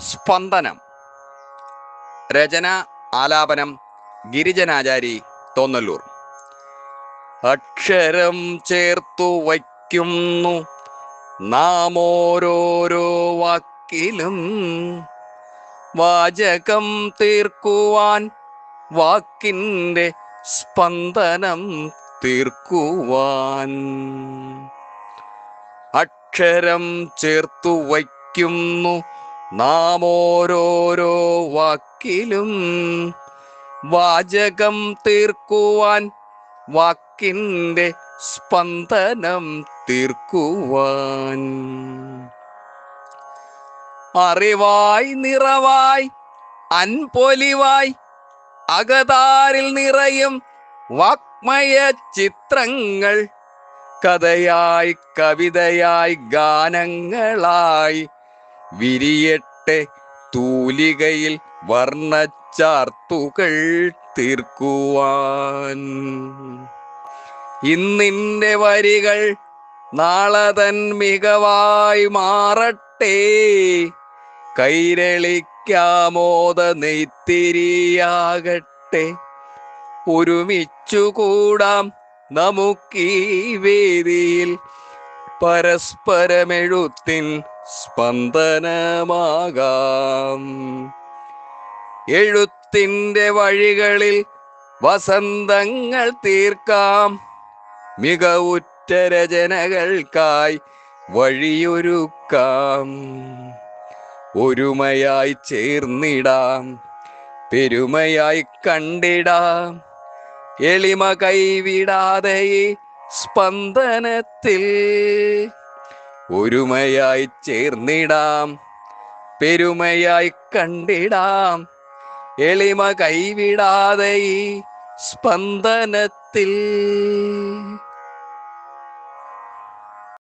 സ്പന്ദനം. രചന ആലാപനം ഗിരിജനാചാരി തോന്നല്ലൂർ. അക്ഷരം ചേർത്തു വയ്ക്കുന്നു. നാം ഓരോരോ വാക്കിലും വാചകം തീർക്കുവാൻ വാക്കിന്റെ സ്പന്ദനം തീർക്കുവാൻ. അക്ഷരം ചേർത്തു വയ്ക്കുന്നു. നാം ഓരോരോ വാക്കിലും വാചകം തീർക്കുവാൻ വാക്കിന്റെ സ്പന്ദനം തീർക്കുവാൻ. അറിവായി നിറവായി അൻപൊലിവായി അകതാരിൽ നിറയും വാക്മയ ചിത്രങ്ങൾ കഥയായി കവിതയായി ഗാനങ്ങളായി വിരിയട്ടെ തൂലികയിൽ വർണച്ചാർത്തുകൾ തീർക്കുവാൻ. ഇന്നിന്റെ വരികൾ നാളെ തൻ മികവായി മാറട്ടെ. കൈരളിക്കാമോദ നെയ്ത്തിരിയാകട്ടെ. ഒരുമിച്ചു കൂടാം നമുക്കീ വേദിയിൽ പരസ്പരമെഴുത്തിൻ സ്പന്ദനമാകാം. എഴുത്തിന്റെ വഴികളിൽ വസന്തങ്ങൾ തീർക്കാം. മികവുറ്റ രചനകൾക്കായി വഴിയൊരുക്കാം. ഒരുമയായി ചേർന്നിടാം. പെരുമയായി കണ്ടിടാം. എളിമ കൈവിടാതെ സ്പന്ദനത്തിൽ ഒരുമയായി ചേർന്നിടാം. പെരുമയായി കണ്ടിടാം. എളിമ കൈവിടാതെ ഈ സ്പന്ദനത്തിൽ